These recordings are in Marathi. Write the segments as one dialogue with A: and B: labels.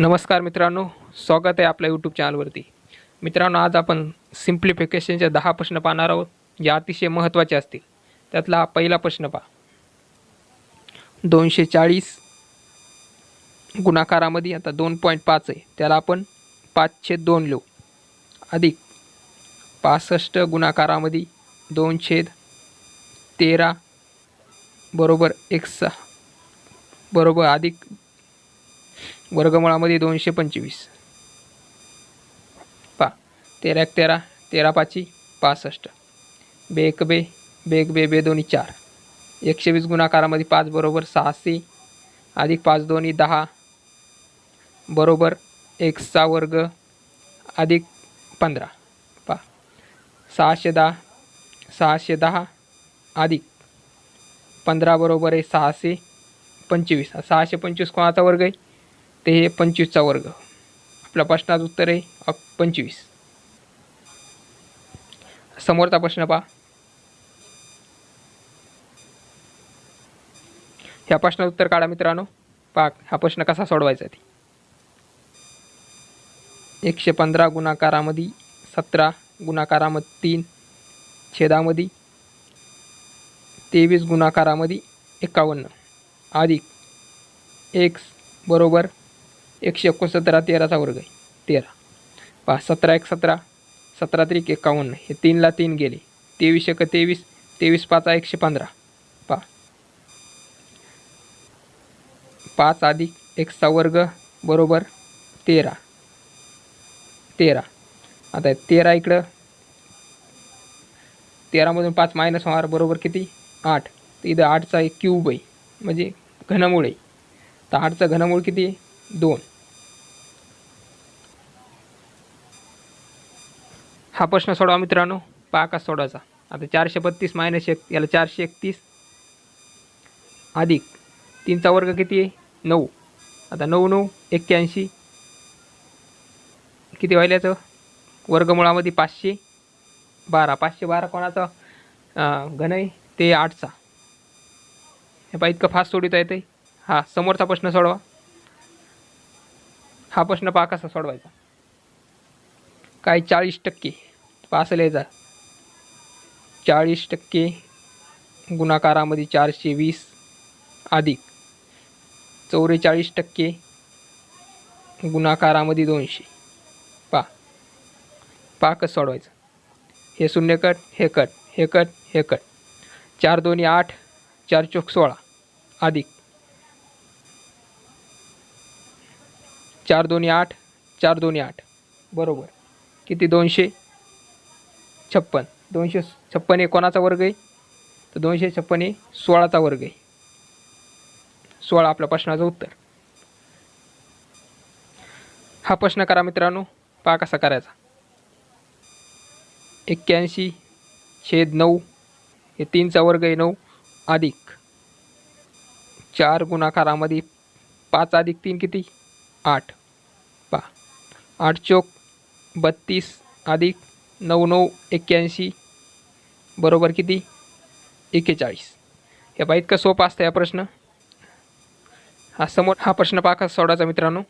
A: नमस्कार मित्रांनो स्वागत आहे आपल्या यूट्यूब चॅनलवरती मित्रांनो आज आपण सिम्प्लिफिकेशनचे दहा प्रश्न पाहणार आहोत जे अतिशय महत्त्वाचे असतील. त्यातला हा पहिला प्रश्न पहा. दोनशे चाळीस गुणाकारामध्ये आता दोन पॉईंट पाच आहे. त्याला आपण पाचशे दोन लिहू. अधिक पासष्ट गुणाकारामध्ये दोन छेद तेरा बरोबर एक सहा बरोबर अधिक वर्गमुळामध्ये दोनशे पंचवीस. पा. तेरा एक तेरा तेरा पाची पासष्ट. बे एक बे बे एक बे बे दोन्ही चार. एकशे वीस गुणाकारामध्ये पाच बरोबर सहाशे. अधिक पाच दोन्ही दहा. बरोबर एक सहा वर्ग. अधिक पंधरा. पा. सहाशे दहा सहाशे दहा. अधिक पंधरा बरोबर आहे सहाशे. पंचवीस. सहाशे पंचवीस कोणाचा वर्ग आहे? ते हे पंचवीसचा वर्ग. आपल्या प्रश्नाचं उत्तर आहे पंचवीस. समोरचा प्रश्न पहा. ह्या प्रश्नाचं उत्तर काढा मित्रांनो. पाक हा प्रश्न कसा सोडवायचा ते. एकशे पंधरा गुणाकारामध्ये सतरा गुणाकारामध्ये तीन छेदामध्ये तेवीस गुणाकारामध्ये एकावन्न. अधिक. एक्स बरोबर एकशे एकोणसत्तरा तेराचा वर्ग आहे. तेरा. पहा सतरा एक सतरा सतरा त्रिक एकावन्न हे तीनला तीन गेले. तेवीस एक तेवीस तेवीस पाचा एकशे पंधरा. पहा. पाच अधिक एकचा वर्ग बरोबर तेरा. तेरा. आता तेरा इकडं. तेरामधून पाच मायनस होणार बरोबर किती? आठ. तर इथं आठचा एक क्यूब आहे. म्हणजे घनमूळ. आहे तर आठचं घनमूळ किती? आहे दोन. हा प्रश्न सोडवा मित्रांनो. पाकास सोडायचा सोडवायचा. आता चारशे बत्तीस मायनस एक याला चारशे एकतीस. अधिक तीनचा वर्ग किती आहे? नऊ. आता नऊ नऊ एक्क्याऐंशी. किती व्हायला याचं? वर्गमुळामध्ये पाचशे. बारा. पाचशे बारा कोणाचा? घन आहे? ते आठचा. हे पहा इतकं फास्ट सोडवता येते हा समोरचा प्रश्न सोडवा. हा प्रश्न पहा कसा सोडवायचा. काय? चाळीस टक्के. पहा असं चाळीस टक्के गुणाकारामध्ये चारशे वीस अधिक. चौवेचाळीस टक्के गुणाकारामध्ये दोनशे. पा पा कसं सोडवायचं. हे शून्य कट हे कट हे कट हे कट. चार दोन्ही आठ चार चौक सोळा अधिक. चार दोन्ही आठ चार दोन्ही आठ. बरोबर. किती? दोनशे. छप्पन. दोनशे छप्पन हे कोणाचा वर्ग आहे? तर दोनशे छप्पन हे सोळाचा वर्ग आहे. सोळा आपल्या प्रश्नाचं उत्तर. हा प्रश्न करा मित्रांनो. पहा कसा करायचा. एक्क्याऐंशी छेद नऊ हे तीनचा वर्ग आहे नऊ अधिक चार गुणाकारामध्ये पाच अधिक तीन किती? आठ. पा आठ चौक बत्तीस अधिक नऊ नऊ एक्क्याऐंशी. बरोबर किती? एक्केचाळीस. हे पहा इतकं सोपं असतं या प्रश्न. हा समोर हा प्रश्न पहा का सोडायचा मित्रांनो.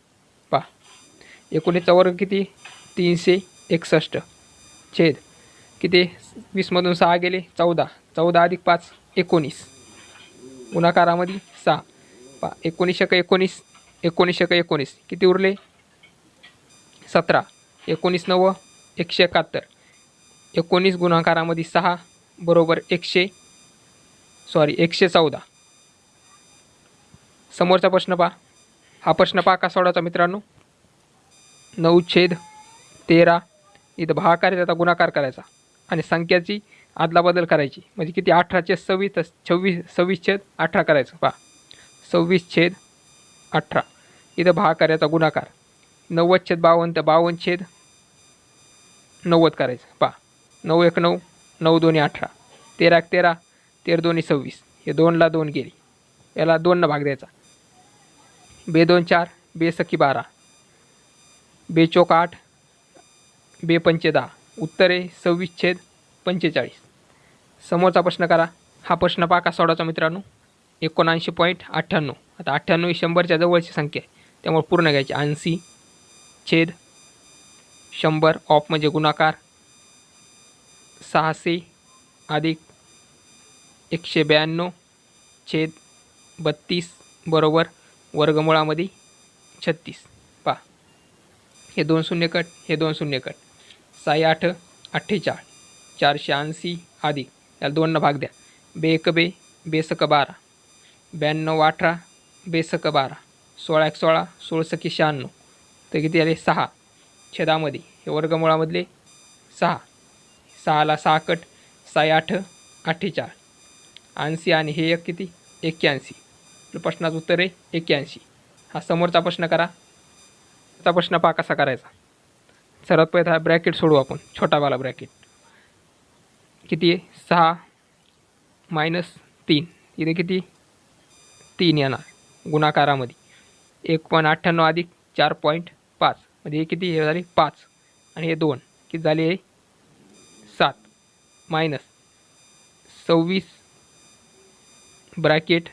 A: पहा. एकोणीसचा वर्ग किती? तीनशे एकसष्ट. छेद. किती? वीसमधून सहा गेले चौदा. चौदा अधिक पाच एकोणीस. गुणाकारामध्ये सहा. पा एकोणीस एक एकोणीस एकोणीस एक एकोणीस. किती उरले? सतरा. एकोणीस नव्वद एकशे एकाहत्तर. एकोणीस गुणाकारामध्ये सहा बरोबर एकशे सॉरी एकशे चौदा. समोरचा प्रश्न पहा. हा प्रश्न पहा का सोडायचा मित्रांनो. नऊ छेद तेरा. इथं भाकार त्याचा गुणाकार करायचा. आणि संख्याची आदलाबदल करायची. म्हणजे किती? अठराचे सव्वीस छव्वीस सव्वीस छेद अठरा करायचं. पहा. सव्वीस छेद अठरा. इथं भाकार याचा गुणाकार. नव्वद छेद बावन्न तर बावन्न छेद नव्वद करायचं. पहा. नऊ एक नऊ नऊ दोन्ही अठरा तेरा एक तेरा तेरा दोन्ही सव्वीस. हे दोनला दोन गेली. याला दोननं भाग द्यायचा. बे दोन चार बे सखी बारा. बे चौक आठ बे पंचे दहा. उत्तरे सव्वीस छेद पंचेचाळीस. समोरचा प्रश्न करा. हा प्रश्न पहा का मित्रांनो. एकोणऐंशी पॉईंट अठ्ठ्याण्णव. आता अठ्ठ्याण्णव ही शंभरच्या जवळची संख्या आहे. त्यामुळे पूर्ण घ्यायची. ऐंशी छेद शंभर ऑफ म्हणजे गुणाकार. सहाशे अधिक एकशे ब्याण्णव छेद बत्तीस बरोबर वर्गमुळामध्ये छत्तीस. पा हे दोन शून्य कट हे दोन शून्य कट. साई आठ अठ्ठेचाळ. चारशे ऐंशी अधिक. याला दोननं भाग द्या. बेक बे बेसक बारा. ब्याण्णव अठरा बेसक बारा. सोळा एक सोळा सोळसकी शहाण्णव. तर किती आले? सहा. छेदामध्ये. हे वर्गमुळामधले सहा. सहाला सहा कट साई आठ अठ्ठेचाळ. ऐंशी आणि हे एक किती? एक्क्याऐंशी. प्रश्नाचं उत्तर आहे एक्क्याऐंशी. हा समोरचा प्रश्न करा. त्याचा प्रश्न पहा कसा करायचा. सर्वात पहिला हा ब्रॅकेट सोडू आपण. छोटावाला ब्रॅकेट. किती आहे? सहा मायनस तीन. इथे किती? तीन येणार. गुणाकारामध्ये. एक पॉईंट अठ्ठ्याण्णव अधिक चार पॉईंट पाच. म्हणजे हे किती? हे झाले पाच. आणि हे दोन. किती झाले? आहे मायनस सव्वीस ब्रॅकेट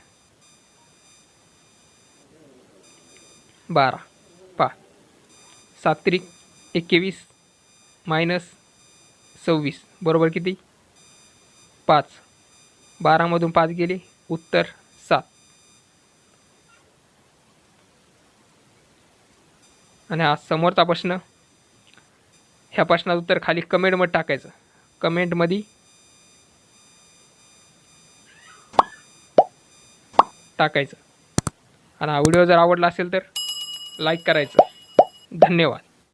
A: बारा. पा सात एकवीस मायनस सव्वीस. बरोबर किती? पाच. बारामधून पाच गेले. उत्तर सात. आणि हा समोरचा प्रश्न ह्या प्रश्नाचं उत्तर खाली कमेंटमध्ये टाकायचं. कमेंटमध्ये टाकायचं. आणि हा व्हिडिओ जर आवडला असेल तर लाईक करायचं. धन्यवाद.